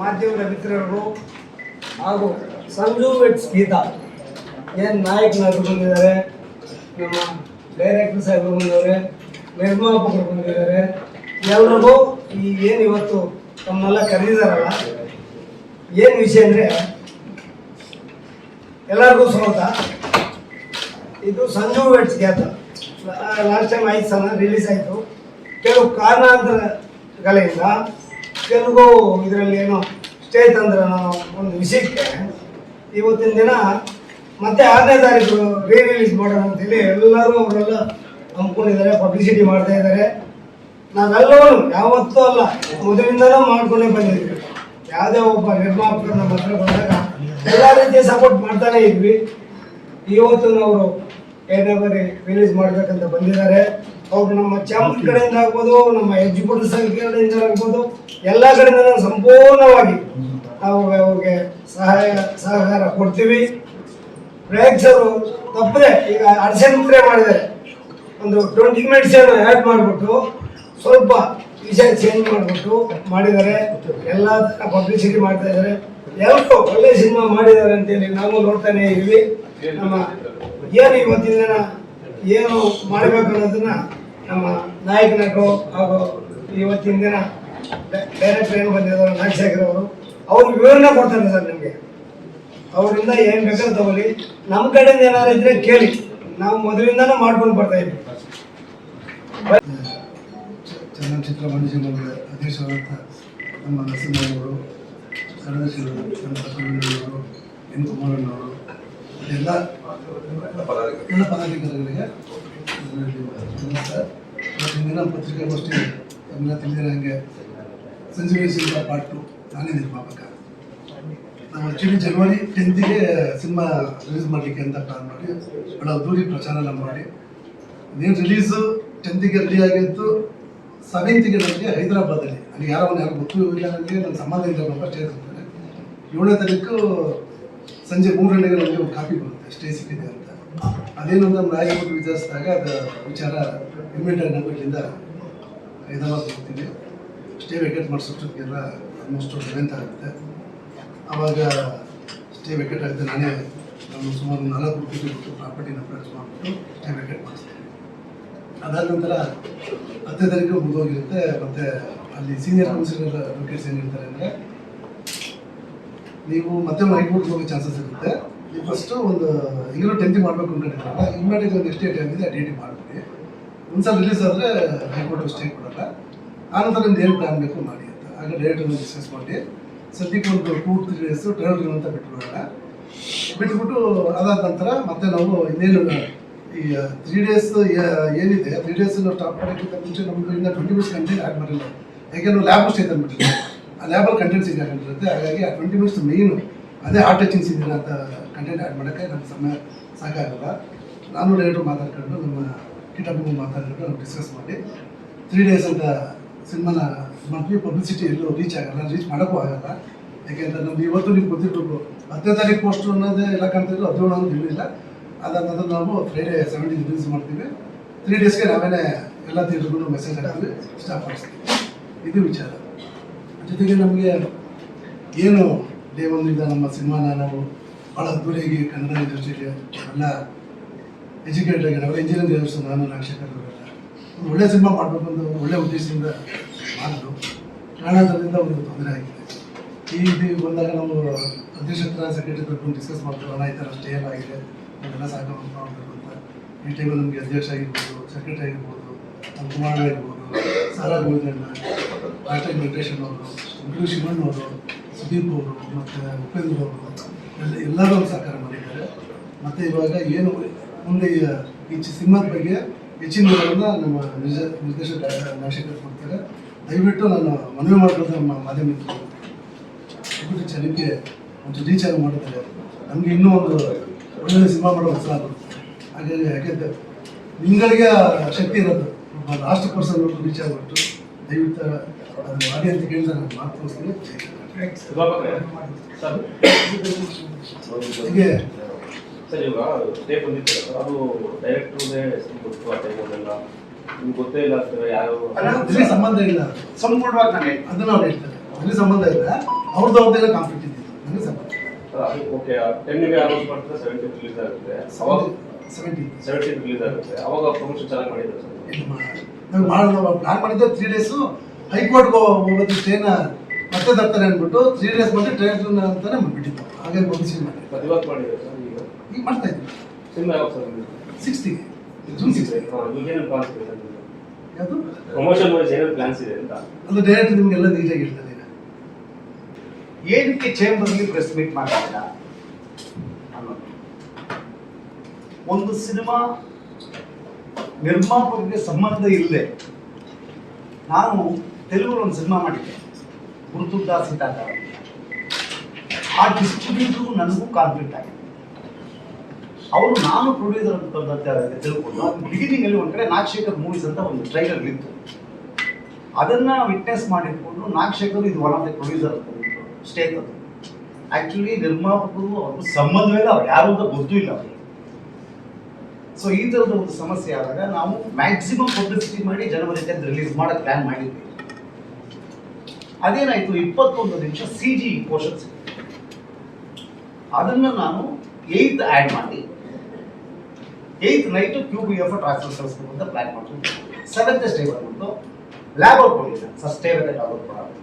ಮಾಧ್ಯಮದ ಮಿತ್ರರು ಹಾಗೂ ಸಂಜು ವೆಟ್ಸ್ ಗೀತಾ. ಏನು ನಾಯಕನಾದ್ರು ಬಂದಿದ್ದಾರೆ? ನಮ್ಮ ಡೈರೆಕ್ಟರ್ ಸಾಹೇಬರು ಬಂದಿದ್ದಾರೆ, ನಿರ್ಮಾಪಕರು ಬಂದಿದ್ದಾರೆ. ಎಲ್ಲರಿಗೂ ಈ ಏನು ಇವತ್ತು ತಮ್ಮನ್ನೆಲ್ಲ ಕರೆದಿದ್ದಾರಲ್ಲ ಏನು ವಿಷಯ ಅಂದರೆ ಎಲ್ಲರಿಗೂ ಸ್ವಾಗತ. ಇದು ಸಂಜು ವೆಟ್ಸ್ ಖ್ಯಾತ ಲಾಸ್ಟ್ ಟೈಮ್ ಐದು ಸಲ ರಿಲೀಸ್ ಆಯಿತು. ಕೆಲವು ಕಾರಣಾಂತರಗಳಿಂದ ಕೆಲವು ಇದರಲ್ಲಿ ಏನೋ ಸ್ಟೇಜ್ ತಂದ್ರೆ ಒಂದು ವಿಷಯಕ್ಕೆ ಇವತ್ತಿನ ದಿನ ಮತ್ತೆ ಆರನೇ ತಾರೀಕು ರೀ ರಿಲೀಸ್ ಮಾಡೋಣ ಅಂತೇಳಿ ಎಲ್ಲರೂ ಅವರೆಲ್ಲ ನಂಬ್ಕೊಂಡಿದ್ದಾರೆ ಪಬ್ಲಿಸಿಟಿ ಮಾಡ್ತಾ ಇದ್ದಾರೆ. ನಾವೆಲ್ಲರೂ ಯಾವತ್ತೂ ಅಲ್ಲ ಮೊದಲಿಂದಲೂ ಮಾಡ್ಕೊಂಡೇ ಬಂದಿದ್ವಿ ಯಾವುದೇ ಒಬ್ಬ ನಿರ್ಮಾಪಕರು ನಮ್ಮ ಹತ್ರ ಬಂದಾಗ ಎಲ್ಲ ರೀತಿಯ ಸಪೋರ್ಟ್ ಮಾಡ್ತಾನೆ ಇದ್ವಿ. ಇವತ್ತು ಅವರು ಏನೇ ಬರೀ ರಿಲೀಸ್ ಮಾಡ್ಬೇಕಂತ ಬಂದಿದ್ದಾರೆ. ಅವ್ರು ನಮ್ಮ ಚಾಮುಂಡಿ ಕಡೆಯಿಂದ ಆಗ್ಬೋದು, ನಮ್ಮ ಎಕ್ಸಿಕ್ಯೂಟಿವ್ ಸಂಖ್ಯೆಗಳಿಂದ ಆಗ್ಬೋದು, ಎಲ್ಲ ಕಡೆಯಿಂದ ಸಂಪೂರ್ಣವಾಗಿ ನಾವು ಅವ್ರಿಗೆ ಸಹಾಯ, ಸಹಕಾರ ಕೊಡ್ತೀವಿ. ಪ್ರೇಕ್ಷಕರು ತಪ್ಪದೆ ಈಗ ಅರ್ಸೆ ಮುದ್ರೆ ಮಾಡಿದ್ದಾರೆ. ಒಂದು ಟ್ವೆಂಟಿ ಮಿನಿಟ್ಸ್ ಆ್ಯಡ್ ಮಾಡಿಬಿಟ್ಟು ಸ್ವಲ್ಪ ವಿಷಯ ಚೇಂಜ್ ಮಾಡಿಬಿಟ್ಟು ಮಾಡಿದ್ದಾರೆ. ಎಲ್ಲ ಪಬ್ಲಿಸಿಟಿ ಮಾಡ್ತಾ ಇದ್ದಾರೆ. ಎಲ್ಲರೂ ಒಳ್ಳೆ ಸಿನಿಮಾ ಮಾಡಿದ್ದಾರೆ ಅಂತೇಳಿ ನಾವು ನೋಡ್ತಾನೆ ಇದ್ವಿ ನಮ್ಮ ಏನು ಇವತ್ತಿನ ದಿನ? ಏನು ಮಾಡಬೇಕು ಅನ್ನೋದನ್ನ ನಮ್ಮ ನಾಯಕ ನಟರು ಹಾಗೂ ಇವತ್ತಿನ ದಿನ ಡೈರೆಕ್ಟರ್ ಏನು ಬಂದಿದ್ದಾರೆ ನಾಗಶೇಖರ್ ಅವರು, ಅವ್ರು ವಿವರಣೆ ಕೊಡ್ತಾರೆ ಸರ್ ನಿಮಗೆ. ಅವರಿಂದ ಏನು ಬೇಕಾದ್ರೂ ತಗೊಳ್ಳಿ. ನಮ್ಮ ಕಡೆಯಿಂದ ಏನಾದ್ರು ಇದ್ರೆ ಕೇಳಿ. ನಾವು ಮೊದಲಿಂದಾನು ಮಾಡ್ಕೊಂಡು ಬರ್ತಾ ಇದ್ವಿ ಚಲನಚಿತ್ರ ವಾಣಿಜ್ಯಗಳ ಅಧ್ಯಕ್ಷರಾದ ನಮ್ಮ ನರಸಿಂಹವರು ಕಾರ್ಯದರ್ಶಿಗಳು ನಮ್ಮ ಎನ್ ಕುಮಾರಣ್ಣವರು ಎಲ್ಲ ಎಲ್ಲ ಪದಾಧಿಕಾರಿಗಳಿಗೆ ಇವತ್ತಿನ ಪತ್ರಿಕಾಗೋಷ್ಠಿ ತಮ್ಮೆಲ್ಲ ತಿಳಿದಿರೋ ಹಾಗೆ ಸಂಜೀವಿ ಸಿನಿಮಾ ಪಾರ್ಟ್ ಟು ನಾನೇ ನಿರ್ಮಾಪಕ. ನಾವು ಆ್ಯಕ್ಚುಲಿ ಜನವರಿ ಟೆಂತಿಗೆ ಸಿನಿಮಾ ರಿಲೀಸ್ ಮಾಡಲಿಕ್ಕೆ ಅಂತ ಪ್ಲಾನ್ ಮಾಡಿ ಭಾಳ ಅದ್ದೂರಿ ಪ್ರಚಾರ ಎಲ್ಲ ಮಾಡಿ. ನೀನು ರಿಲೀಸು ಟೆಂತಿಗೆ ರೆಡಿ ಆಗಿತ್ತು ಸೆವೆಂತಿಗೆ ನನಗೆ ಹೈದರಾಬಾದಲ್ಲಿ. ಅಲ್ಲಿ ಯಾರೋ ಒಂದು ಯಾರು ಗೊತ್ತೂ ಇಲ್ಲ ನನಗೆ ನನ್ನ ಸಂಬಂಧ ಇಲ್ಲ ನಮ್ಮ ಸ್ಟೇ ಏಳನೇ ತಾರೀಕು ಸಂಜೆ ಮೂರು ಗಂಟೆಗೆ ನಮಗೆ ಒಂದು ಕಾಪಿ ಬರುತ್ತೆ ಸ್ಟೇ ಸಿಕ್ಕಿದೆ ಅಂತ. ಅದೇನು ನಮ್ಮ ರಾಯಚೂರು ವಿಚಾರಿಸಿದಾಗ ಅದು ವಿಚಾರ ಇಮಿಡಿಯೇಟ್ ನಾವು ಇಲ್ಲಿಂದ ಹೈದರಾಬಾದ್ ಹೋಗ್ತೀವಿ. ಸ್ಟೇ ವೆಕೇಟ್ ಮಾಡಿಸೋಷ್ಟೊತ್ತಿಗೆಲ್ಲ ಆಲ್ಮೋಸ್ಟ್ ಲೆವೆಂತ್ ಆಗುತ್ತೆ. ಆವಾಗ ಸ್ಟೇ ವೆಕೆಟ್ ಆಗುತ್ತೆ ನಾನೇ ನಮ್ಮ ಸುಮಾರು ನಾಲ್ಕು ರೂಪಾಯಿ ಬಿಟ್ಟು ಪ್ರಾಪರ್ಟಿನ ಪರ್ಚೇಸ್ ಮಾಡಿಬಿಟ್ಟು ಸ್ಟೇ ವೆಕೇಟ್ ಮಾಡಿಸ್ತೀನಿ. ಅದಾದ ನಂತರ ಹತ್ತನೇ ತಾರೀಕು ಮುಗಿದೋಗಿರುತ್ತೆ, ಮತ್ತು ಅಲ್ಲಿ ಸೀನಿಯರ್ ಕೌನ್ಸಿಲರ್ ಅಡ್ವೊಕೇಟ್ಸ್ ಏನಿರ್ತಾರೆ ಅಂದರೆ ನೀವು ಮತ್ತೆ ಹೈಕೋರ್ಟ್ಗೆ ಹೋಗೋ ಚಾನ್ಸಸ್ ಇರುತ್ತೆ. ನೀವು ಫಸ್ಟು ಒಂದು ಈಗಲೂ ಟೆಂತಿ ಮಾಡಬೇಕು ಅನ್ಕೊಂಡಿದ್ರಲ್ಲ ಇಮ್ಮಿಡಿಯೇಟ್ ಒಂದು ಎಷ್ಟು ಡೇಟ್ ಆಗಿದೆ ಆ ಡೇಟಿಗೆ ಮಾಡಿಬಿಡಿ. ಒಂದ್ಸಲ ರಿಲೀಸ್ ಆದರೆ ಹೈಕೋರ್ಟ್ ಸ್ಟೇ ಕೊಡಲ್ಲ. ಆನಂತರ ನಿಮ್ದು ಏನು ಪ್ಲಾನ್ ಬೇಕು ಮಾಡಿ ಅಂತ. ಆಗ ಡೇಟ್ ಡಿಸ್ಕಸ್ ಮಾಡಿ. ಸದ್ಯಕ್ಕೆ ಒಂದು ಟೂ ತ್ರೀ ಡೇಸು ಟ್ರಾವೆಲ್ ಅಂತ ಬಿಟ್ಬಿಡೋಣ. ಬಿಟ್ಬಿಟ್ಟು ಅದಾದ ನಂತರ ಮತ್ತೆ ನಾವು ಇನ್ನೇನು, ಈ ತ್ರೀ ಡೇಸ್ ಏನಿದೆ ತ್ರೀ ಡೇಸ್ ನಾವು ಸ್ಟಾಪ್ ಮಾಡೋಕ್ಕಿಂತ ಮುಂಚೆ ನಮ್ಗೆ ಇನ್ನು ಟ್ವೆಂಟಿ ಮಿನಿಟ್ಸ್ ಕಂಟಿನ್ಯೂ ಆಗಿ ಮಾಡಿಲ್ಲ ಯಾಕೆ ನಾವು ಲ್ಯಾಬ್ ಸ್ಟೇ ತಂದ್ಬಿಟ್ಟಿಲ್ಲ ಆ ಕಂಟೆಂಟ್ಸ್ ಇದೆ ಇರುತ್ತೆ ಹಾಗಾಗಿ ಆ ಟ್ವೆಂಟಿ ಮಿನಿಟ್ಸ್ ಮೇಯ್ನು ಅದೇ ಹಾರ್ಟ್ ಟಚಿಂಗ್ ಸೀನ್ ಅಂತ ಕಂಟೆಂಟ್ ಆ್ಯಡ್ ಮಾಡೋಕ್ಕೆ ನಮ್ಮ ಸಮಯ ಸಾಕಾಗಲ್ಲ ನಾನು ಡೈರೆಕ್ಟ್ರು ಮಾತಾಡ್ಕೊಂಡು ನಮ್ಮ ಕಿಟಬು ಮಾತಾಡ್ಕೊಂಡು ನಾವು ಡಿಸ್ಕಸ್ ಮಾಡಿ. ತ್ರೀ ಡೇಸ್ ಅಂತ ಸಿನಿಮಾನ ಮಾಡ್ತೀವಿ. ಪಬ್ಲಿಸಿಟಿ ಎಲ್ಲೂ ರೀಚ್ ಆಗಲ್ಲ. ರೀಚ್ ಮಾಡೋಕ್ಕೂ ಆಗಲ್ಲ. ಯಾಕೆಂದರೆ ನಮ್ಗೆ ಇವತ್ತು ನೀವು ಗೊತ್ತಿರ್ಬೇಕು. ಹತ್ತನೇ ತಾರೀಕು ಪೋಸ್ಟ್ ಅನ್ನೋದೇ ಎಲ್ಲ ಕಾಣ್ತಿದ್ರು ಹದಿನೇಳು ನಾವು ಅದಾದ ನಂತರ ನಾವು ಫ್ರೈಡೇ ಸೆವೆಂಟೀನ್ ರಿಲೀಸ್ ಮಾಡ್ತೀವಿ. ತ್ರೀ ಡೇಸ್ಗೆ ನಾವೇನೆ ಎಲ್ಲ ತಿಳ್ಕೊಂಡು ಮೆಸೇಜ್ ಹಾಕ್ತೀವಿ. ಸ್ಟಾಪ್ ಮಾಡಿಸ್ತೀವಿ. ಇದು ವಿಚಾರ. ಜೊತೆಗೆ ನಮಗೆ ಏನು ಒಂದಿಂದ ನಮ್ಮ ಸಿನಿಮಾನ ನಾವು ಭಾಳ ಅದ್ದೂರಿಯಾಗಿ ಕನ್ನಡ ಇಂಡಸ್ಟ್ರಿಯಲ್ಲಿ ಎಲ್ಲ ಎಜುಕೇಟೆಡ್ ಆಗಿ ನಾವೆಲ್ಲ ಇಂಜಿನಿಯರಿಂಗ್ ನಾನು ನಾಗಶೇಖರ್ ಅವರೆಲ್ಲ ಒಂದು ಒಳ್ಳೆ ಸಿನಿಮಾ ಮಾಡಬೇಕು ಅಂತ ಒಳ್ಳೆ ಉದ್ದೇಶದಿಂದ ಮಾಡಿದ್ರು. ಕಾರಣದಿಂದ ಒಂದು ತೊಂದರೆ ಆಗಿದೆ. ಈ ಇದು ಬಂದಾಗ ನಾವು ಅಧ್ಯಕ್ಷ ಹತ್ರ ಸೆಕ್ರೆಟರಿ ಹತ್ರ ಡಿಸ್ಕಸ್ ಮಾಡ್ತೀವಿ. ಅಣ್ಣ, ಈ ಥರ ಸ್ಟೇ ಎಲ್ಲ ಆಗಿದೆ. ನಾವೆಲ್ಲ ಸಾಕು ಅಂತ. ಈ ಟೈಮಲ್ಲಿ ನಮಗೆ ಅಧ್ಯಕ್ಷ ಆಗಿರ್ಬೋದು ಸೆಕ್ರೆಟರಿ ಆಗಿರ್ಬೋದು, ನಮ್ಮ ಕುಮಾರ ಆಗಿರ್ಬೋದು ಸಾರಾ ಗೋವಿಂದಣ್ಣ ಬ್ಯಾಟಿಂಗ್ ಅವರು ಗುರು ಶಿವಣ್ಣ ಅವರು ಸುದೀಪ್ ಅವರು, ಮತ್ತು ಉಪೇಂದ್ರ ಅವರು, ಎಲ್ಲ, ಎಲ್ಲರೂ ಸಹಕಾರ ಮಾಡಿದ್ದಾರೆ. ಮತ್ತು ಇವಾಗ ಏನು ಮುಂದೆ ಈ ಸಿನಿಮಾದ ಬಗ್ಗೆ ಹೆಚ್ಚಿನ ನಮ್ಮ ನಿರ್ಜ, ನಿರ್ದೇಶಕ ನಾಶಕರು ಕೊಡ್ತಾರೆ. ದಯವಿಟ್ಟು ನಾನು ಮನವಿ ಮಾಡ್ಬೋದು ನಮ್ಮ ಮಾಧ್ಯಮಕ್ಕೆ ಜನಕ್ಕೆ ಒಂದು ರೀಚ್ ಆಗಿ ಮಾಡಿದ್ದಾರೆ ನಮಗೆ ಇನ್ನೂ ಒಂದು ಒಳ್ಳೆಯ ಸಿನಿಮಾ ಮಾಡೋ ಹೊಸ ಹಾಗಾಗಿ ಯಾಕೆಂದರೆ ನಿಮ್ಗಳಿಗೆ ಶಕ್ತಿ ಇರೋದು. ಲಾಸ್ಟ್ ಪರ್ಸನ್ ವಿಚಾರ ಆಗಿಬಿಟ್ಟು ದಯವಿಟ್ಟು ಅದನ್ನು ಮಾಡಿ ಅಂತ ಕೇಳಿದ್ರೆ ನಾನು ಮಾತು ತೋರಿಸ್ತೀನಿ ಸರ್. ಹೀಗೆ. ಸರ್ ಇವಾಗ ಟೇಪ್ ಬಂದಿತ್ತು ಅದು ಡೈರೆಕ್ಟ್ರಿಗೆ ಗೊತ್ತು ಆ ಟೈಮಲ್ಲೆಲ್ಲ ನಿಮ್ಗೆ ಗೊತ್ತೇ ಇಲ್ಲ ಸರ್ ಯಾರು? ಅದ್ರಲ್ಲಿ ಸಂಬಂಧ ಇಲ್ಲ. ಸಂಪೂರ್ಣವಾಗಿ ನನಗೆ ಅದನ್ನ ಅವ್ರು ಹೇಳ್ತಾರೆ. ಅದ್ರಲ್ಲಿ ಸಂಬಂಧ ಇಲ್ಲ. ಅವ್ರದ್ದು ಅವ್ರದ್ದೆಲ್ಲ ಕಾನ್ಫ್ಲಿಕ್ಟ್ ಇದ್ದಿದ್ದು. ನನಗೆ ಸಪೋರ್ಟ್ ಓಕೆ ಟೆನ್ಗೆ ಅನೌನ್ಸ್ ಮಾಡ್ತಾರೆ ಸೆವೆಂಟಿ ರಿಲೀಸ್ ಆಗುತ್ತೆ. ಅವಾಗ ಸೆವೆಂಟೀನ್ ರಿಲೀಸ್ ಆಗುತ್ತೆ. ಅವಾಗ ಪ್ರಮೋಷನ್ ಚೆನ್ನಾಗಿ ಮಾಡಿದ್ರು ಸರ್. ನಾವು ಮಾಡೋದು ಪ್ಲಾನ್ ಮಾಡಿದ್ದೆ ತ್ರೀ ಡೇಸು ಹೈಕೋರ್ಟ್ಗೆ ಹೋಗೋದು ಸ್ಟೇನ ಮತ್ತೆ ತರ್ತಾರೆ ಅಂದ್ಬಿಟ್ಟು ತ್ರೀ ಡೇಸ್ ಬಂದು ಟ್ರೈನ್ ಅಂತಾನೆ ಬಿಟ್ಟಿದ್ದು ಹಾಗೆ ಮುಗಿಸಿ ಮಾಡಿ ಇವತ್ತು ಮಾಡಿದ್ರು ಸರ್ ಈಗ? ಈಗ ಮಾಡ್ತಾ ಇದ್ದೀವಿ. ಸಿನಿಮಾ ಯಾವಾಗ ಸರ್ ಸಿಕ್ಸ್ಟಿಗೆ ಜೂನ್ ಸಿಕ್ಸ್ ಏನೇನು ಪ್ಲಾನ್ಸ್ ಇದೆ ಯಾವುದು? ಪ್ರಮೋಷನ್ ವೈಸ್ ಏನೇನು ಪ್ಲಾನ್ಸ್ ಇದೆ ಅಂತ? ಅದು ಡೈರೆಕ್ಟ್ ನಿಮಗೆಲ್ಲ ನೀಟಾಗಿ ಹೇಳ್ತಾರೆ ಏನಕ್ಕೆ ಚೇಂಬರ್ ಪ್ರೆಸ್ ಮೀಟ್ ಮಾಡ್ತಿಲ್ಲ ಅನ್ನೋದು ಒಂದು ಸಿನಿಮಾ ನಿರ್ಮಾಪಕರಿಗೆ ಸಂಬಂಧ ಇಲ್ಲದೆ ನಾನು ತೆಲುಗು ಒಂದು ಸಿನಿಮಾ ಮಾಡಿದ್ದೆ. ಗುರುತುದಾಸ್ ಇದ್ದಾಗ ಆ ಡಿಸ್ಟ್ರಿಬ್ಯೂಟರ್ ನನಗೂ ಕಾನ್ಫ್ಲಿಕ್ಟ್ ಆಗಿದೆ. ಅವರು ನಾನು ಪ್ರೊಡ್ಯೂಸರ್ ಅಂತ ಬಂದಂತೆ ತಿಳ್ಕೊಂಡು ಬಿಗಿನಿಂಗ್ ಅಲ್ಲಿ ಒಂದ್ ಕಡೆ ನಾಗಶೇಖರ್ ಮೂವೀಸ್ ಅಂತ ಒಂದು ಟ್ರೈಲರ್ ಇತ್ತು. ಅದನ್ನ ವಿಟ್ನೆಸ್ ಮಾಡಿಟ್ಕೊಂಡು ನಾಗಶೇಖರ್ ಇದು ಒನ್ ಆಫ್ ದ ಪ್ರೊಡ್ಯೂಸರ್ ಅಂತ ಸ್ಟೇಟ್ ಅದು ಆಕ್ಚುಲಿ ನಿರ್ಮಾಪಕರು ಅವ್ರ ಸಂಬಂಧವೇ ಇಲ್ಲ, ಅವ್ರು ಯಾರು ಅಂತ ಗೊತ್ತೂ ಇಲ್ಲ. ಅವ್ರಿಗೆ ಸೊ ಈ ಥರದ ಒಂದು ಸಮಸ್ಯೆ ಆದಾಗ ನಾವು ಮ್ಯಾಕ್ಸಿಮಮ್ ಪಬ್ಲಿಸಿಟಿ ಮಾಡಿ ಜನವರಿ ರಿಲೀಸ್ ಮಾಡೋ ಪ್ಲಾನ್ ಮಾಡಿದ್ವಿ. ಅದೇನಾಯ್ತು? ಇಪ್ಪತ್ತೊಂದು ನಿಮಿಷ ಸಿ ಜಿ ಪೋರ್ಷನ್ಸ್ ಅದನ್ನ ನಾನು ಏಯ್ತ್ ಆ್ಯಡ್ ಮಾಡಿ eight night Q B F transfer ಕಳಿಸ್ಬೇಕು ಅಂತ ಪ್ಲಾನ್ ಮಾಡ್ತೀನಿ ಸೆವೆಂತ್ ಸ್ಟೇ ಬಂದ್ಬಿಟ್ಟು lab out sir stay day lab out ಕೊಡೋದು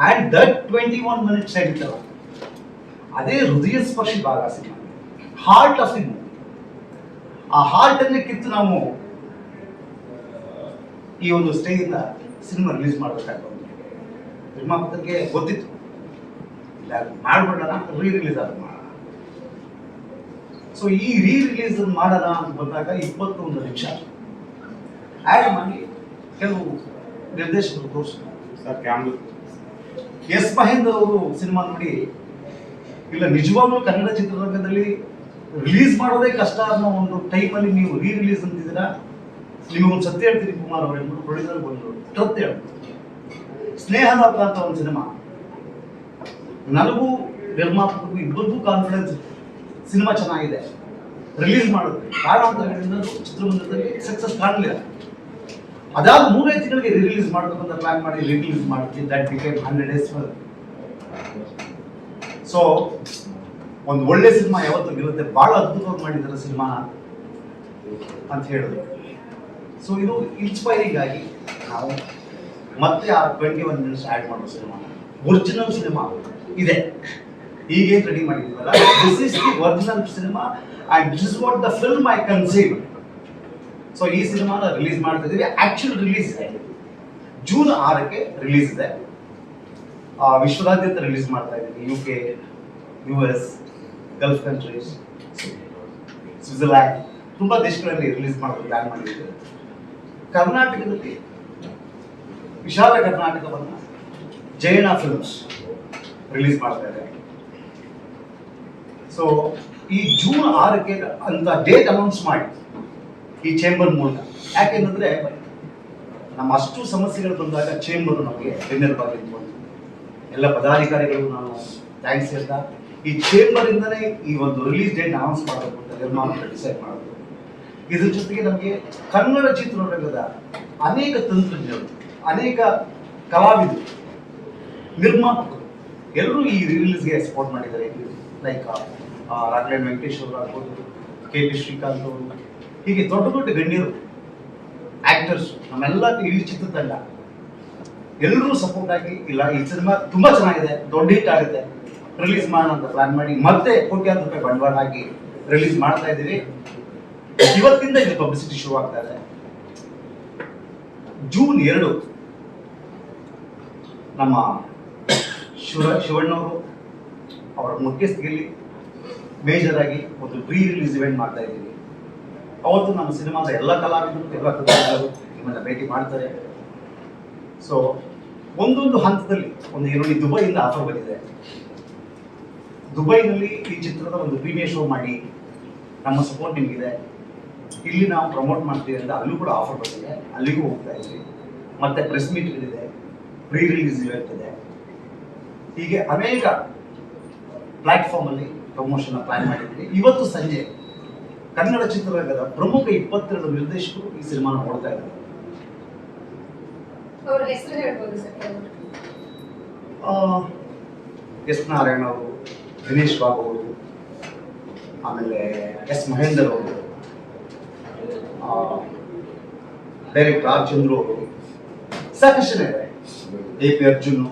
and that twenty one minutes ಹೇಳಿದ್ದಲ್ಲ ಅದೇ ಹೃದಯ ಸ್ಪರ್ಶಿ ಭಾಗ ಸಿನಿಮಾ ಹಾರ್ಟ್ ಆಫ್ ದಿ ಆ ಹಾರ್ಟ್ ಅನ್ನೇ ಕಿತ್ತು ನಾವು ಈ ಒಂದು ಸ್ಟೇಜಿಂದ ಸಿನಿಮಾ ರಿಲೀಸ್ ಮಾಡಬೇಕಾಗ್ತದೆ ನಿರ್ಮಾಪಕರಿಗೆ ಗೊತ್ತಿತ್ತು. ಇಲ್ಲ ಮಾಡ್ಬಿಡೋಣ ರೀ ರಿಲೀಸ್ ಆದ್ರೆ ಮಾಡೋಣ. ಸೊ ಈ ರೀ ರಿಲೀಸ್ ಮಾಡೋಣ ಅಂತ ಬಂದಾಗ ಇಪ್ಪತ್ತೊಂದು ನಿಮಿಷ ಆ್ಯಡ್ ಮಾಡಿ ಕೆಲವು ನಿರ್ದೇಶಕರು ತೋರಿಸ್ತಾರೆ ಸರ್ ಎಸ್ ಮಹೇಂದ್ರ ಅವರು ಸಿನಿಮಾ ನೋಡಿ ಇಲ್ಲ ನಿಜವಾಗ್ಲೂ ಕನ್ನಡ ಚಿತ್ರರಂಗದಲ್ಲಿ ರಿಲೀಸ್ ಮಾಡೋದೇ ಕಷ್ಟ ಅನ್ನೋ ಒಂದು ಟೈಮಲ್ಲಿ ನೀವು ರೀ ರಿಲೀಸ್ ನೀವು ಒಂದು ಸತ್ಯ ಹೇಳ್ತೀನಿ ಕುಮಾರ್ ಅವರು ಎಂಬುದು ಪ್ರೊಡ್ಯೂಸರ್ ಬಂದರು ಸತ್ಯ ಸ್ನೇಹ ಲೋಕ ಅಂತ ಒಂದು ಸಿನಿಮಾ. ನನಗೂ ನಿರ್ಮಾಪಕರಿಗೂ ಇಬ್ಬರಿಗೂ ಕಾನ್ಫಿಡೆನ್ಸ್ ಸಿನಿಮಾ ಚೆನ್ನಾಗಿದೆ. ರಿಲೀಸ್ ಮಾಡಿದ್ವಿ ಕಾರಣಾಂತರಗಳಿಂದ ಚಿತ್ರಮಂದಿರದಲ್ಲಿ ಸಕ್ಸಸ್ ಕಾಣಲಿಲ್ಲ. ಅದಾದ ಮೂರೇ ತಿಂಗಳಿಗೆ ರಿಲೀಸ್ ಮಾಡಬೇಕಂತ ಪ್ಲಾನ್ ಮಾಡಿ ರಿಲೀಸ್ ಮಾಡ್ತೀವಿ. That became hundred days so ಒಂದು ಒಳ್ಳೆ ಸಿನಿಮಾ ಯಾವತ್ತು ಗೆಲ್ಲುತ್ತೆ ಬಹಳ ಅದ್ಭುತವಾಗಿ ಮಾಡಿದ್ದಾರೆ ಸಿನಿಮಾ ಅಂತ ಹೇಳಿದ್ರು. ಸೊ ಇದು ಇನ್ಸ್ಪೈರಿಂಗ್ ಆಗಿ ನಾವು ಮತ್ತೆ ಆ ಟ್ವೆಂಟಿ ಒನ್ ಮಿನಿಟ್ಸ್ ಆ್ಯಡ್ ಮಾಡೋ ಸಿನಿಮಾ. Original cinema. ಇದೆ. ಹೀಗೆ ready ಮಾಡಿದ್ದೀವಲ್ಲ. This is the original cinema and this is what the film I conceive so ಈ ಸಿನಿಮಾನ ರಿಲೀಸ್ ಮಾಡ್ತಾ ಇದ್ದೀವಿ ಆ್ಯಕ್ಚುಲ್ ರಿಲೀಸ್ ಇದೆ. ಜೂನ್ ಆರಕ್ಕೆ ರಿಲೀಸ್ ಇದೆ. ವಿಶ್ವದಾದ್ಯಂತ ರಿಲೀಸ್ ಮಾಡ್ತಾ ಇದ್ದೀವಿ U K U S Gulf countries Switzerland ತುಂಬ ದೇಶಗಳಲ್ಲಿ ರಿಲೀಸ್ ಮಾಡೋದು ಪ್ಲಾನ್ ಮಾಡಿದ್ದೀವಿ ಕರ್ನಾಟಕದಲ್ಲಿ ವಿಶಾಲ ಕರ್ನಾಟಕವನ್ನು ಜೈನ ಫಿಲ್ಮ್ಸ್ ರಿಲೀಸ್ ಮಾಡ್ತಾ ಇದೆ ಸೊ ಈ ಜೂನ್ ಆರಕ್ಕೆ ಅಂತ ಡೇಟ್ ಅನೌನ್ಸ್ ಮಾಡಿ ಈ ಚೇಂಬರ್ ಮೂಲಕ. ಯಾಕೆಂದ್ರೆ ನಮ್ಮ ಅಷ್ಟು ಸಮಸ್ಯೆಗಳು ಬಂದಾಗ ಚೇಂಬರ್ ನಮಗೆ ಬೆನ್ನೆಲುಬಾಗಿ ಎಲ್ಲ ಪದಾಧಿಕಾರಿಗಳು ನಾನು ಥ್ಯಾಂಕ್ಸ್ ಹೇಳ್ತಾ ಈ ಚೇಂಬರ್ ಇಂದನೇ ಈ ಒಂದು ರಿಲೀಸ್ ಡೇಟ್ ಅನೌನ್ಸ್ ಮಾಡಬೇಕು ಅಂತ ಡಿಸೈಡ್ ಮಾಡೋದು ಇದ್ರ ಜೊತೆಗೆ ನಮಗೆ ಕನ್ನಡ ಚಿತ್ರರಂಗದ ಅನೇಕ ತಂತ್ರಜ್ಞರು, ಅನೇಕ ಕಲಾವಿದರು, ನಿರ್ಮಾಪಕರು ಎಲ್ಲರೂ ಈ ರಿಲೀಸ್ಗೆ ಸಪೋರ್ಟ್ ಮಾಡಿದ್ದಾರೆ. ಲೈಕ್ ರಾಘವೇಂದ್ರ ವೆಂಕಟೇಶ್ ಅವರು ಆಗ್ಬೋದು, ಕೆ ಪಿ ಶ್ರೀಕಾಂತ್ ಅವರು, ಹೀಗೆ ದೊಡ್ಡ ದೊಡ್ಡ ಗಣ್ಯರು ಆಕ್ಟರ್ಸ್ ನಮ್ಮೆಲ್ಲ ಇಡೀ ಚಿತ್ರತಂಡ ಎಲ್ಲರೂ ಸಪೋರ್ಟ್ ಆಗಿ ಇಲ್ಲ, ಈ ಸಿನಿಮಾ ತುಂಬಾ ಚೆನ್ನಾಗಿದೆ, ದೊಡ್ಡ ಹಿಟ್ ಆಗುತ್ತೆ. ರಿಲೀಸ್ ಮಾಡೋಣ ಪ್ಲಾನ್ ಮಾಡಿ, ಮತ್ತೆ ಕೋಟ್ಯಾಂತರ ರೂಪಾಯಿ ಬಂಡವಾಳ ಹಾಕಿ ರಿಲೀಸ್ ಮಾಡ್ತಾ ಇದ್ದೀವಿ ಇವತ್ತಿಂದ ಇದು ಪಬ್ಲಿಸಿಟಿ ಶುರು ಆಗ್ತಾ ಇದೆ. ಜೂನ್ ಎರಡು, ನಮ್ಮ ಶಿವ, ಶಿವಣ್ಣವರು ಅವರ ಮುಖ್ಯಸ್ಥಿಯಲ್ಲಿ ಮೇಜರ್ ಆಗಿ ಒಂದು ಪ್ರೀ ರಿಲೀಸ್ ಇವೆಂಟ್ ಮಾಡ್ತಾ ಇದ್ದೀವಿ ಅವತ್ತು ನಮ್ಮ ಸಿನಿಮಾದ ಎಲ್ಲ ಕಲಾವಿದರು ಎಲ್ಲ ಕಲಾವಿದರು ನಿಮ್ಮನ್ನ ಭೇಟಿ ಮಾಡ್ತಾರೆ. ಸೊ ಒಂದೊಂದು ಹಂತದಲ್ಲಿ ಒಂದು ಈರುಳ್ಳಿ ದುಬೈಯಿಂದ ಆಫರ್ ಬಂದಿದೆ. ದುಬೈನಲ್ಲಿ ಈ ಚಿತ್ರದ ಒಂದು ಪ್ರೀಮಿಯರ್ ಶೋ ಮಾಡಿ ನಮ್ಮ ಸಪೋರ್ಟ್ ನಿಮಗಿದೆ. ಇಲ್ಲಿ ನಾವು ಪ್ರಮೋಟ್ ಮಾಡ್ತೀವಿ ಅಂತ ಅಲ್ಲೂ ಕೂಡ ಆಫರ್ ಬಂದಿದೆ. ಅಲ್ಲಿಗೂ ಹೋಗ್ತಾ ಇದ್ವಿ. ಮತ್ತೆ ಪ್ರೆಸ್ ಮೀಟ್ಗಳಿದೆ ಪ್ರೀ ರಿಲೀಸ್ ಇರ್ತದೆ ಇದೆ. ಹೀಗೆ ಅನೇಕ ಪ್ಲಾಟ್ಫಾರ್ಮ್ ಅಲ್ಲಿ ಪ್ರಮೋಷನ್ ಪ್ಲಾನ್ ಮಾಡಿದ್ವಿ ಇವತ್ತು ಸಂಜೆ ಕನ್ನಡ ಚಿತ್ರರಂಗದ ಪ್ರಮುಖ ಇಪ್ಪತ್ತೆರಡು ನಿರ್ದೇಶಕರು ಈ ಸಿನಿಮಾನ ನೋಡ್ತಾ ಇದ್ದಾರೆ. ಎಸ್ ನಾರಾಯಣ ಅವರು. ದಿನೇಶ್ ಬಾಬು ಅವರು. ಆಮೇಲೆ ಎಸ್ ಮಹೇಂದರ್ ಅವರು. ಡೈರೆಕ್ಟರ್ ಆರ್ ಅವರು. ಸಾಕಷ್ಟು ಜನ ಎ ಪಿ ಅರ್ಜುನ್.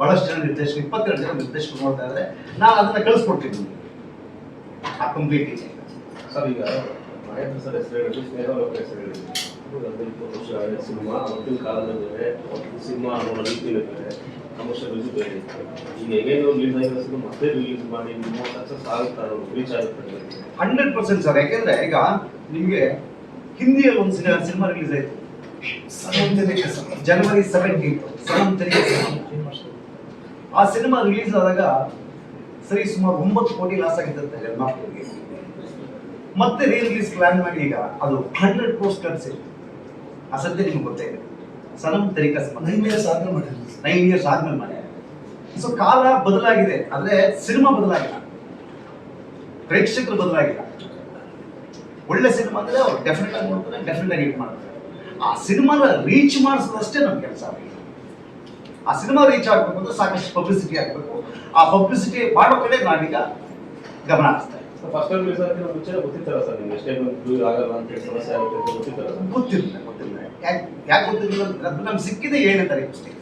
ಬಹಳಷ್ಟು ಜನ ನಿರ್ದೇಶಕ ಇಪ್ಪತ್ತೆರಡು ಜನ ನಿರ್ದೇಶಕರು ನೋಡ್ತಾ ಇದ್ದಾರೆ. ನಾನು ಅದನ್ನ ಕಳಿಸ್ಕೊಡ್ತೀನಿ. ಆ ಕಂಪ್ಲೀಟ್ ಸರ್, ಈಗ ಮಹೇಂದ್ರ ಸರ್ ಹೆಸರು ಹೇಳಿ, ಸ್ನೇಹ ಹೆಸರು ಹೇಳಿದ್ರು ಹದಿನೆಂಟು ವರ್ಷ ಹಳೆ ಸಿನಿಮಾ ಅವತ್ತಿನ ಕಾಲದಲ್ಲಿ ಬೇರೆ ಅವತ್ತಿನ ಸಿನಿಮಾ ನೋಡೋ ರೀತಿಯಲ್ಲಿ ಬೇರೆ ಕಮರ್ಷಿಯಲ್ ರಿವ್ಯೂ ಬೇರೆ ಇತ್ತು. ಈಗ ಹೇಗೇನು ರಿಲೀಸ್ ಆಗಿರೋ ಮತ್ತೆ ರಿಲೀಸ್ ಮಾಡಿ ನಿಮ್ಮ ಸಕ್ಸಸ್ ಆಗುತ್ತಾ ರೀಚ್ ಆಗುತ್ತೆ ಹಂಡ್ರೆಡ್ ಪರ್ಸೆಂಟ್ ಸರ್. ಯಾಕೆಂದ್ರೆ ಈಗ ನಿಮಗೆ ಹಿಂದಿಯಲ್ಲಿ ಒಂದು ಸಿನಿಮಾ ಸಿನಿಮಾ ರಿಲೀಸ್ ಆಯ್ತು. ಜನವರಿ ಸೆವೆಂಟೀನ್ ಆ ಸಿನಿಮಾ ರಿಲೀಸ್ ಆದಾಗ ಸರಿ ಸುಮಾರು ಒಂಬತ್ತು ಕೋಟಿ ಲಾಸ್ ಆಗಿದ್ದಂತೆ ಮತ್ತೆ ರೀ ರಿಲೀಸ್ ಪ್ಲಾನ್ ಮಾಡಿ ಈಗ ಅದು ಹಂಡ್ರೆಡ್ ಪೋಸ್ಟ್ ಕಟ್ಸಿ. ಆ ಸದ್ಯ ನಿಮ್ಗೆ ಗೊತ್ತೇ ಇದೆ ಸನಂ ತೆರಿಗೆ ನೈನ್ ಇಯರ್ಸ್ ಆದ್ಮೇಲೆ ಮಾಡಿದ್ರು. ನೈನ್ ಇಯರ್ಸ್ ಆದ್ಮೇಲೆ ಮಾಡಿ ಸೊ ಕಾಲ ಬದಲಾಗಿದೆ. ಅಂದ್ರೆ ಸಿನಿಮಾ ಬದಲಾಗಿಲ್ಲ. ಪ್ರೇಕ್ಷಕರು ಬದಲಾಗಿಲ್ಲ. ಒಳ್ಳೆ ಸಿನಿಮಾ ಅಂದ್ರೆ ಅವ್ರು ಡೆಫಿನೆಟ್ ಆಗಿ ನೋಡ್ತಾರೆ ಡೆಫಿನೆಟ್ ಆಗಿ ಇಟ್ ಮಾಡ್ತಾರೆ. ಆ ಸಿನಿಮಾನ ರೀಚ್ ಮಾಡಿಸೋದಷ್ಟೇ ನಮ್ಮ ಕೆಲಸ ಆ ಸಿನಿಮಾ ರೀಚ್ ಆಗ್ಬೇಕು ಅಂದ್ರೆ ಸಾಕಷ್ಟು ಪಬ್ಲಿಸಿಟಿ ಆಗಬೇಕು. ಆ ಪಬ್ಲಿಸಿಟಿ ಮಾಡೋ ಕಡೆ ನಾವೀಗ ಗಮನ ಹರಿಸ್ತಾ ಇದ್ದೀವಿ. ಫಸ್ಟ್ ಟೈಮ್ ರಿಲೀಸ್ ಆಗ್ತಿರೋ ಮುಂಚೆ ಗೊತ್ತಿತ್ತಲ್ಲ ಸರ್ ನಿಮ್ಗೆ? ಎಷ್ಟೇ ಬಂದು ಆಗಲ್ಲ ಅಂತ ಸಮಸ್ಯೆ ಆಗುತ್ತೆ ಗೊತ್ತಿತ್ತಲ್ಲ ಗೊತ್ತಿರಲಿಲ್ಲ ಗೊತ್ತಿರಲಿಲ್ಲ. ಯಾಕೆ ಯಾಕೆ ಗೊತ್ತಿರಲಿಲ್ಲ? ಅದು ನಮ್ಗೆ ಸಿಕ್ಕಿದೆ ಏಳನೇ ತಾರೀಕು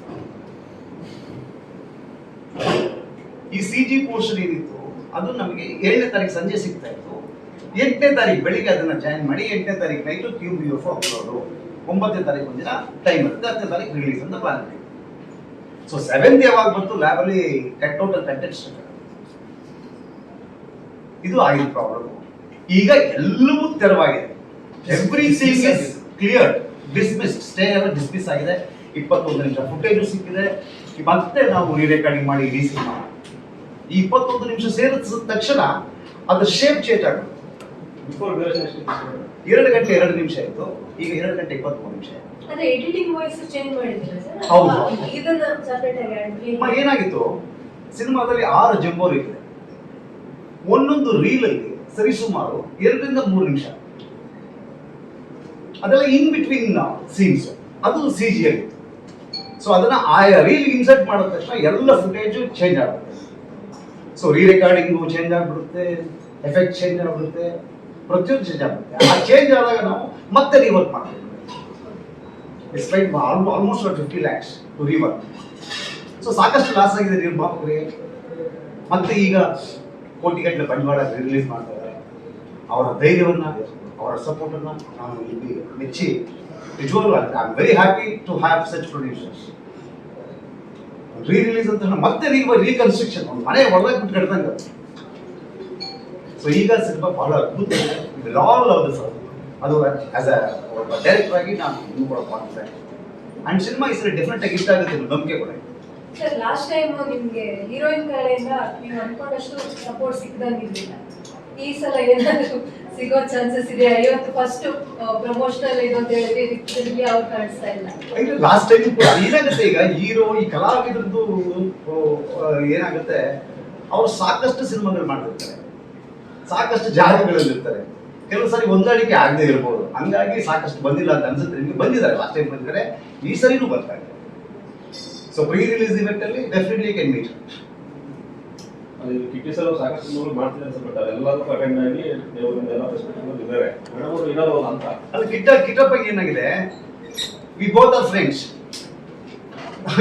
ಈ ಸಿ ಜಿ ಪೋರ್ಷನ್ ಏನಿತ್ತು, ಅದು ನಮಗೆ ಏಳನೇ ತಾರೀಕು ಸಂಜೆ ಸಿಗ್ತಾ ಇತ್ತು. ಎಂಟನೇ ತಾರೀಕು ಬೆಳಿಗ್ಗೆ ಅದನ್ನ ಜಾಯಿನ್ ಮಾಡಿ ಎಂಟನೇ ತಾರೀಕು night Q B F upload ಒಂಬತ್ತನೇ ತಾರೀಕು ಒಂದಿನ ಟೈಮ್ ಹತ್ತನೇ ತಾರೀಕು ರಿಲೀಸ್ ಅಂತ ಪ್ಲಾನ್ ಸೊ ಸೆವೆಂತ್ ಯಾವಾಗ ಬಂತು ಲ್ಯಾಬಲ್ಲಿ ಕಟ್ ಔಟ್ ಕಂಟೆಂಟ್ಸ್ ಇದು ಆಯಿಲ್ ಪ್ರಾಬ್ಲಮ್ ಈಗ ಎಲ್ಲವೂ ತೆರವಾಗಿದೆ. Everything is clear dismiss stay ಎಲ್ಲ ಡಿಸ್ಮಿಸ್ ಆಗಿದೆ. ಇಪ್ಪತ್ತೊಂದು ನಿಮಿಷ ಫುಟೇಜು ಸಿಕ್ಕಿದೆ. ಈ ಮತ್ತೆ ನಾವು ರೀ ರೆಕಾರ್ಡಿಂಗ್ ಮಾಡಿ ಇಡೀ ಸಿನಿಮಾ ಈ ಇಪ್ಪತ್ತೊಂದು ನಿಮಿಷ ಸೇರಿದ ತಕ್ಷಣ ಅದ್ರ ಶೇಪ್ ಚೇಂಜ್ ಆಗುತ್ತೆ. ಎರಡು ಗಂಟೆ ಎರಡು ನಿಮಿಷ ಇತ್ತು ಈಗ ಎರಡು ಗಂಟೆ ಇಪ್ಪತ್ಮೂರು ನಿಮಿಷ ಆಯ್ತು. ಎಡಿಟಿಂಗ್ ವಾಯ್ಸ್ ಚೇಂಜ್ ಮಾಡಿದ್ರೆ ಸರ್? ಹೌದು. ಇದನ್ನ ಸಪರೇಟ್ ಆಗಿ add ಏನಾಗಿತ್ತು? ಸಿನಿಮಾದಲ್ಲಿ ಆರು ಜಂಬೋರ್ ಇದೆ ಒಂದೊಂದು ರೀಲಲ್ಲಿ ಸರಿಸುಮಾರು ಎರಡರಿಂದ ಮೂರು ನಿಮಿಷ. ಅದೆಲ್ಲ ಇನ್ ಬಿಟ್ವೀನ್ ಸೀನ್ಸ್ ಅದು ಸಿ ಜಿ ಆಗಿತ್ತು ಸೊ ಅದನ್ನ ಆಯಾ ರೀಲ್ ಇನ್ಸರ್ಟ್ ಮಾಡಿದ ತಕ್ಷಣ ಎಲ್ಲ ಫುಟೇಜು ಚೇಂಜ್ ಆಗುತ್ತೆ. ಸೊ ರೀ ರೆಕಾರ್ಡಿಂಗು ಚೇಂಜ್ ಆಗ್ಬಿಡುತ್ತೆ ಎಫೆಕ್ಟ್ ಚೇಂಜ್ ಆಗ್ಬಿಡುತ್ತೆ, ಪ್ರತಿಯೊಂದು ಚೇಂಜ್ ಆಗುತ್ತೆ ಆ ಚೇಂಜ್ ಆದಾಗ ನಾವು ಮತ್ತೆ ರಿವರ್ಕ್ ಮಾಡ್ತೀವಿ. Almost fifty lakhs to rework so ಸಾಕಷ್ಟು ಲಾಸ್ ಆಗಿದೆ ನಿರ್ಮಾಪಕರಿಗೆ ಮತ್ತೆ ಈಗ ಕೋಟಿಗಟ್ಟಲೆ ಬಂಡವಾಳ ರಿಲೀಸ್ ಮಾಡ್ತಾ ಇದ್ದಾರೆ ಅವರ ಧೈರ್ಯವನ್ನ, ಅವರ ಸಪೋರ್ಟನ್ನು ನಾನು ಇಲ್ಲಿ ಮೆಚ್ಚಿ ನಿಜವಾಗ್ಲೂ I am very happy to have such producers re release ಅಂತ ಮತ್ತೆ ರೀ ರೀಕನ್ಸ್ಟ್ರಕ್ಷನ್ ಒಂದು ಮನೆ ಒಳಗೆ ಬಿಟ್ಟು ಕಟ್ದಂಗೆ. ಸೊ ಈಗ ಸಿನಿಮಾ ಬಹಳ ಅದ್ಭುತ ಆಲ್ ಆಫ್ ದಿಸ್ ಅದು ಆಸ್ ಅ ಡೈರೆಕ್ಟರ್ ಆಗಿ ನಾನು ಇನ್ನೂ ಕೂಡ ಕಾನ್ಫಿಡೆಂಟ್ ಅಂಡ್ ಸಿನಿಮಾ ಈ ಸರಿ ಡೆಫಿನೆಟ್ ಆಗಿ ಇಷ್ಟ ಆಗುತ್ತೆ ನಂಬಿಕೆ ಕೂಡ. ಸರ್ ಲಾಸ್ಟ್ ಟೈಮ್ ನಿಮ್ಗೆ ಹೀರೋಯಿನ್ ಕಡೆಯಿಂದ ನೀವು ಅನ್ಕೊಂಡಷ್ಟು ಸಪೋರ್ಟ್ ಸಿಕ್ಕದಂಗಿರ್ಲಿಲ್ಲ ಈ ಸಲ ಏನಾದ್ರು ಸಿಗೋ ಚಾನ್ಸಸ್ ಇದೆ ಇವತ್ತು ಫಸ್ಟ್ ಪ್ರಮೋಷನಲ್ ಇದು ಅಂತ ಹೇಳಿದ್ರೆ ಇದಕ್ಕೆ ಅವ್ರು ಕಾಣಿಸ್ತಾ ಇಲ್ಲ. ಲಾಸ್ಟ್ ಟೈಮ್ ಕೂಡ ಏನಾಗುತ್ತೆ ಈಗ? ಹೀರೋ ಈ ಕಲಾವಿದ್ರದ್ದು ಏನಾಗುತ್ತೆ? ಅವ್ರು ಸಾಕಷ್ಟು ಸಿನಿಮಾಗಳು ಮಾಡಿರ್ತಾರೆ ಸಾಕಷ್ಟು ಜಾಗಗಳಲ್ಲಿ ಇರ್ತಾರೆ ಕೆಲವು ಸಾರಿ ಹೊಂದಾಣಿಕೆ ಆಗದೆ ಇರ್ಬೋದು. ಹಂಗಾಗಿ ಸಾಕಷ್ಟು ಬಂದಿಲ್ಲ ಅಂತ ಅನ್ಸುತ್ತೆ. ನಿಮಗೆ ಬಂದಿದ್ದಾರೆ. ಲಾಸ್ಟ್ ಟೈಮ್ ಬಂದಿದ್ದಾರೆ. ಈ ಸರಿನೂ ಬರ್ತಾ ಇದೆ. ಸೊ ಪ್ರೀ ರಿಲೀಸ್ ಇವೆಂಟ್ ಅಲ್ಲಿ definitely can meet Kitty sir ಸಾಕಷ್ಟು ನೋಡಿ ಮಾಡ್ತಿದ್ದಾರೆ ಸರ್ ಬಟ್ ಅದೆಲ್ಲರೂ ಅಟೆಂಡ್ ಆಗಿ ದೇವರಿಂದ ಎಲ್ಲ ಪರ್ಸ್ಪೆಕ್ಟಿವ್ ಇದ್ದಾರೆ. ಮೇಡಮ್ ಅವರು ಇರೋರು ಅಂತ. ಅದು ಕಿಟ್ಟ ಕಿಟ್ಟಪ್ಪ ಏನಾಗಿದೆ? ವಿ ಬೋತ್ ಆರ್ ಫ್ರೆಂಡ್ಸ್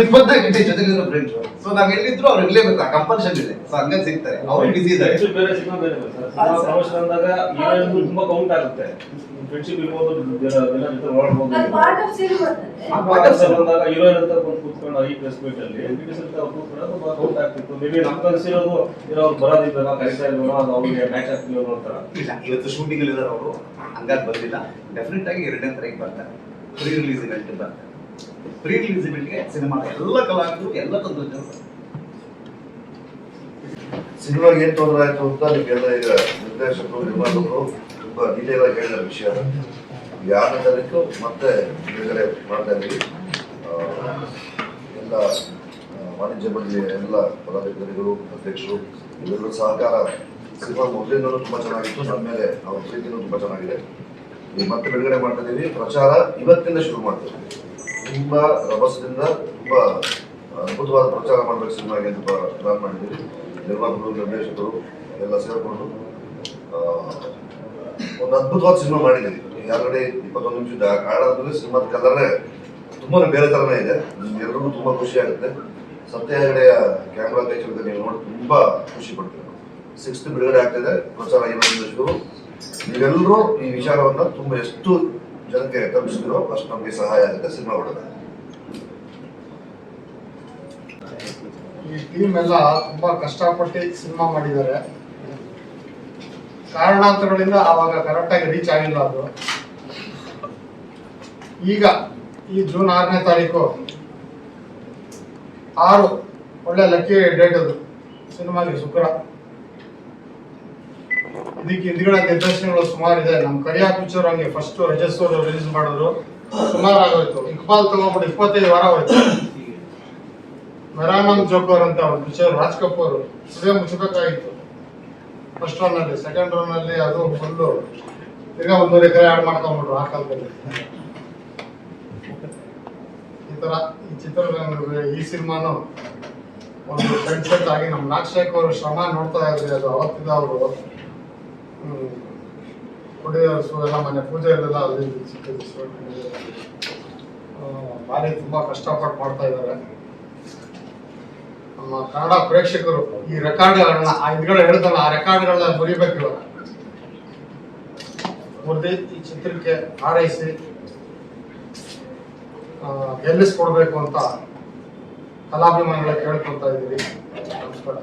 ಇಪ್ಪತ್ನಾಲ್ಕು ಗಂಟೆ ಜೊತೆಗಿರೋ ಫ್ರೆಂಡ್ಸ್ ಸೊ ನಾವ್ ಎಲ್ಲಿದ್ರು ಅವ್ರು ಇರ್ಲೇಬೇಕು ಆ ಕಂಪಲ್ಷನ್ ಇದೆ. ಸೊ ಹಂಗಾಗಿ ಸಿಗ್ತಾರೆ. ಅವ್ರು ಬಿಸಿ ಇದ್ದಾರೆ. ಬೇರೆ ಸಿನಿಮಾ ಬೇರೆ ಅಂದಾಗ ತುಂಬಾ ಕೌಂಟ್ ಆಗುತ್ತೆ. ಫ್ರೆಂಡ್ಶಿಪ್ ಇರ್ಬೋದು ಜನ ಜೊತೆ ಓಡಾಡ್ಬೋದು ಪಾರ್ಟ್ ಆಫ್ ಅಂತ. ಬಂದು ಕೂತ್ಕೊಂಡು ಈ ಪ್ರೆಸ್ ಮೀಟ್ ಅಲ್ಲಿ ಅಂತ ಅವ್ರು ಕೂತ್ಕೊಂಡು ತುಂಬಾ ಕೌಂಟ್ ಆಗ್ತಿತ್ತು. ಮೇಬಿ ಏನೋ ಅವ್ರು ಇಲ್ವೋ ಅದು ಅವ್ರಿಗೆ ಮ್ಯಾಚ್ ಆಗ್ತಿಲ್ಲ ಅಂತಾರ ಇಲ್ಲ ಇವತ್ತು ಶೂಟಿಂಗ್ ಅಲ್ಲಿ ಇದಾರೆ ಅವರು. ಹಂಗಾಗಿ ಬಂದಿಲ್ಲ. ಡೆಫಿನೆಟ್ ಆಗಿ ಎರಡನೇ ತಾರೀಕು ಬರ್ತಾರೆ. ಪ್ರೀ ರಿಲೀಸ್ ಇವೆಂಟ್ ಬರ್ತಾರೆ ಪ್ರೀ ರಿಲೀಸ್ ಇವೆಂಟ್ಗೆ ಸಿನಿಮಾ ಎಲ್ಲ ಕಲಾವಿದರು, ಎಲ್ಲ ತಂತ್ರಜ್ಞರು. ಸಿನಿಮಾಗೆ ಏನ್ ತೊಂದರೆ ಆಯ್ತು ಅಂತ ನಿಮ್ಗೆಲ್ಲ ಈಗ ನಿರ್ದೇಶಕರು, ನಿರ್ಮಾಪಕರು ತುಂಬಾ ಡೀಟೇಲ್ ಆಗಿ ಹೇಳಿದ ವಿಷಯ. ಯಾರನೇ ತಾರೀಕು ಮತ್ತೆ ಬಿಡುಗಡೆ ಮಾಡ್ತಾ ಇದ್ದೀವಿ. ಎಲ್ಲ ವಾಣಿಜ್ಯ ಮಂಡಳಿಯ ಎಲ್ಲ ಪದಾಧಿಕಾರಿಗಳು ಅಧ್ಯಕ್ಷರು ಎಲ್ಲರೂ ಸಹಕಾರ ಸಿನಿಮಾ ಮೊದಲಿಂದಲೂ ತುಂಬಾ ಚೆನ್ನಾಗಿತ್ತು. ನನ್ನ ಮೇಲೆ ಅವ್ರ ಪ್ರೀತಿನೂ ತುಂಬಾ ಚೆನ್ನಾಗಿದೆ. ಈ ಮತ್ತೆ ಬಿಡುಗಡೆ ಮಾಡ್ತಾ ಪ್ರಚಾರ ಇವತ್ತಿಂದ ಶುರು ಮಾಡ್ತೀವಿ ತುಂಬಾ ರಭಸದಿಂದ ತುಂಬಾ ಅದ್ಭುತವಾದ ಪ್ರಚಾರ ಮಾಡಬೇಕು ಸಿನಿಮಾಗೆ ಅಂತ ಪ್ಲಾನ್ ಮಾಡಿದ್ದೀವಿ. ನಿರ್ಮಾಪಕರು ನಿರ್ದೇಶಕರು ಎಲ್ಲ ಸೇರಿಕೊಂಡು ಒಂದು ಅದ್ಭುತವಾದ ಸಿನಿಮಾ ಮಾಡಿದ್ದೀವಿ. ಆಲ್ರೆಡಿ ಇಪ್ಪತ್ತೊಂದು ನಿಮಿಷ ಕಾಡಾದ್ಮೇಲೆ ಸಿನಿಮಾದ ಕಲರೇ ತುಂಬಾ ಬೇರೆ ಥರನೇ ಇದೆ. ಎಲ್ರಿಗೂ ತುಂಬಾ ಖುಷಿ ಆಗುತ್ತೆ. ಸತ್ಯ ಹೆಗಡೆಯ ಕ್ಯಾಮ್ರಾ ಕೈಚಲದ ನೀವು ನೋಡಿ ತುಂಬಾ ಖುಷಿ ಪಡ್ತೀವಿ ಸಿಕ್ಸ್ತ್ ಬಿಡುಗಡೆ ಆಗ್ತಿದೆ. ಪ್ರಚಾರ ಇವತ್ತಿಂದ ಶುರು. ನೀವೆಲ್ಲರೂ ಈ ವಿಚಾರವನ್ನ ತುಂಬಾ ಎಷ್ಟು ಜನಕ್ಕೆ ಕಲ್ಪಿಸಿದ್ರು ಅಷ್ಟು ನಮಗೆ ಸಹಾಯ ಆಗುತ್ತೆ, ಸಿನಿಮಾ ಹೊಡೆದ ಈ ಟೀಮ್ ಎಲ್ಲ ತುಂಬಾ ಕಷ್ಟಪಟ್ಟು ಸಿನಿಮಾ ಮಾಡಿದ್ದಾರೆ. ಕಾರಣಾಂತರಗಳಿಂದ ಆವಾಗ ಕರೆಕ್ಟಾಗಿ ರೀಚ್ ಆಗಿಲ್ಲ ಅದು. ಈಗ ಈ ಜೂನ್ ಆರನೇ ತಾರೀಕು ಆರು ಒಳ್ಳೆ ಲಕ್ಕಿ ಡೇಟ್ ಅದು. ಸಿನಿಮಾಗೆ ಶುಕ್ರ. ಇದಕ್ಕೆ ಹಿಂದ್ಗಡೆ ನಿರ್ದೇಶನಗಳು ಸುಮಾರು ಇದೆ ನಮ್ಮ ಕರಿಯಾ ಪಿಕ್ಚರ್ ಹಂಗೆ ಫಸ್ಟ್ ರಜಸ್ ಅವರು ರಿಲೀಸ್ ಮಾಡಿದ್ರು. ಸುಮಾರು ಆಗೋಯ್ತು ಇಕ್ಬಾಲ್ ತಗೊಂಡ್ಬಿಟ್ಟು ಇಪ್ಪತ್ತೈದು ವಾರ ಹೋಯ್ತು ಮೆರಾನಮ್ ಜೋಕರ್ ಅಂತ ಒಂದು ಪಿಕ್ಚರ್ ರಾಜ್ ಕಪೂರ್. ಸುದೇ ಮುಚ್ಚಬೇಕಾಗಿತ್ತು. ಫಸ್ಟ್ ರನ್ ಅಲ್ಲಿ ಸೆಕೆಂಡ್ ರನ್ ಅಲ್ಲಿ ಅದು ಫುಲ್ಲು ತಿರ್ಗಾ ಒಂದೂವರೆ ಎಕರೆ ಆಡ್ ಮಾಡ್ಕೊಂಡ್ಬಿಟ್ರು ಆ ಕಾಲದಲ್ಲಿ. ಈ ತರ, ಈ ಚಿತ್ರರಂಗ ಈ ಸಿನಿಮಾನು ಒಂದು ಫ್ರೆಂಡ್ ಸೆಟ್ ಆಗಿ ನಮ್ಮ ನಾಗಶೇಖ್ ಅವರು ಶ್ರಮ ನೋಡ್ತಾ ಇದ್ರಿ ಅದು ಅವತ್ತಿದ ಅವರು. ಕುಡಿಯೋಸು ಎಲ್ಲ ಮನೆ ಪೂಜೆಯಲ್ಲೆಲ್ಲ ಅಲ್ಲಿ ಭಾರಿ ತುಂಬಾ ಕಷ್ಟಪಟ್ಟು ಮಾಡ್ತಾ ಇದ್ದಾರೆ. ನಮ್ಮ ಕನ್ನಡ ಪ್ರೇಕ್ಷಕರು ಈ ರೆಕಾರ್ಡ್ಗಳನ್ನ, ಆ ಇದ್ಗಳು ಹೇಳ್ತಲ್ಲ ಆ ರೆಕಾರ್ಡ್ಗಳನ್ನ ಮುರಿಬೇಕು ಮುರಿದು ಈ ಚಿತ್ರಕ್ಕೆ ಹಾರೈಸಿ ಗೆಲ್ಲಿಸ್ಕೊಡ್ಬೇಕು ಅಂತ ಕಲಾಭಿಮಾನಿಗಳ ಕೇಳ್ಕೊಳ್ತಾ ಇದ್ದೀವಿ ನಮಸ್ಕಾರ.